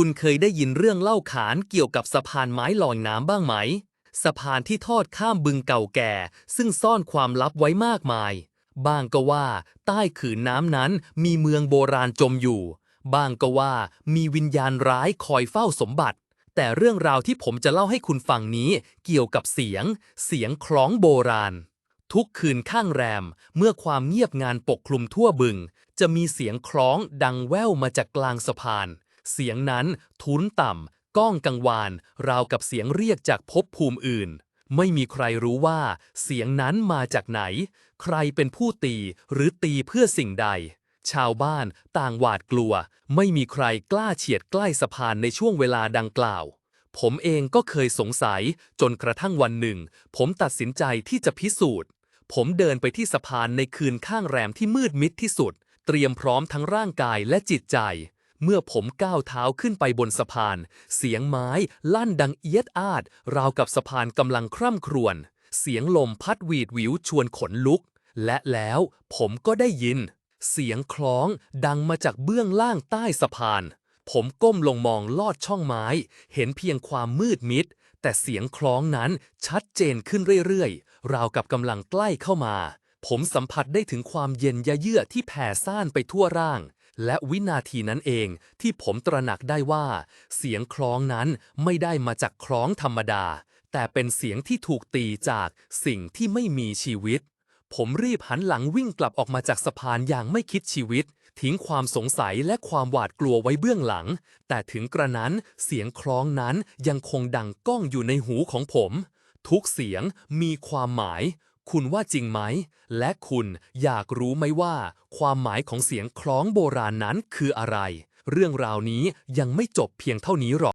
คุณเคยได้ยินเรื่องเล่าขานเกี่ยวกับสะพานไม้ลอยน้ำบ้างไหม สะพานที่ทอดข้ามบึงเก่าแก่ ซึ่งซ่อนความลับไว้มากมาย บางก็ว่า ใต้ขืนน้ำนั้นมีเมืองโบราณจมอยู่ บางก็ว่ามีวิญญาณร้ายคอยเฝ้าสมบัติ แต่เรื่องราวที่ผมจะเล่าให้คุณฟังนี้เกี่ยวกับเสียง เสียงคล้องโบราณ ทุกคืนข้างแรม เมื่อความเงียบงานปกคลุมทั่วบึง จะมีเสียงคล้องดังแว่วมาจากกลางสะพาน เสียงนั้นทุ้นต่ำก้องกังวาน ราวกับเสียงเรียกจากภพภูมิอื่น ไม่มีใครรู้ว่า เสียงนั้นมาจากไหน ใครเป็นผู้ตีหรือตีเพื่อสิ่งใด ชาวบ้านต่างหวาดกลัว ไม่มีใครกล้าเฉียดใกล้สะพานในช่วงเวลาดังกล่าว ผมเองก็เคยสงสัย จนกระทั่งวันหนึ่ง ผมตัดสินใจที่จะพิสูจน์ ผมเดินไปที่สะพานในคืนข้างแรมที่มืดมิดที่สุด เตรียมพร้อมทั้งร่างกายและจิตใจ เมื่อผมก้าวเท้าขึ้นไปบนสะพาน เสียงไม้ลั่นดังเอียดอาด ราวกับสะพานกำลังคร่ำครวญ เสียงลมพัดหวีดหวิวชวนขนลุก และแล้วผมก็ได้ยิน เสียงคล้องดังมาจากเบื้องล่างใต้สะพาน ผมก้มลงมองลอดช่องไม้ เห็นเพียงความมืดมิด แต่เสียงคล้องนั้นชัดเจนขึ้นเรื่อยๆ ราวกับกำลังใกล้เข้ามา ผมสัมผัสได้ถึงความเย็นยะเยือกที่แผ่ซ่านไปทั่วร่าง และวินาทีนั้นเองที่ผมตระหนักได้ว่า เสียงคล้องนั้นไม่ได้มาจากคล้องธรรมดา แต่เป็นเสียงที่ถูกตีจากสิ่งที่ไม่มีชีวิต ผมรีบหันหลังวิ่งกลับออกมาจากสะพานอย่างไม่คิดชีวิต ทิ้งความสงสัยและความหวาดกลัวไว้เบื้องหลัง แต่ถึงกระนั้นเสียงคล้องนั้นยังคงดังก้องอยู่ในหูของผม ทุกเสียงมีความหมาย คุณว่าจริงไหม และคุณอยากรู้ไหมว่า ความหมายของเสียงคล้องโบราณนั้นคืออะไร เรื่องราวนี้ยังไม่จบเพียงเท่านี้หรอก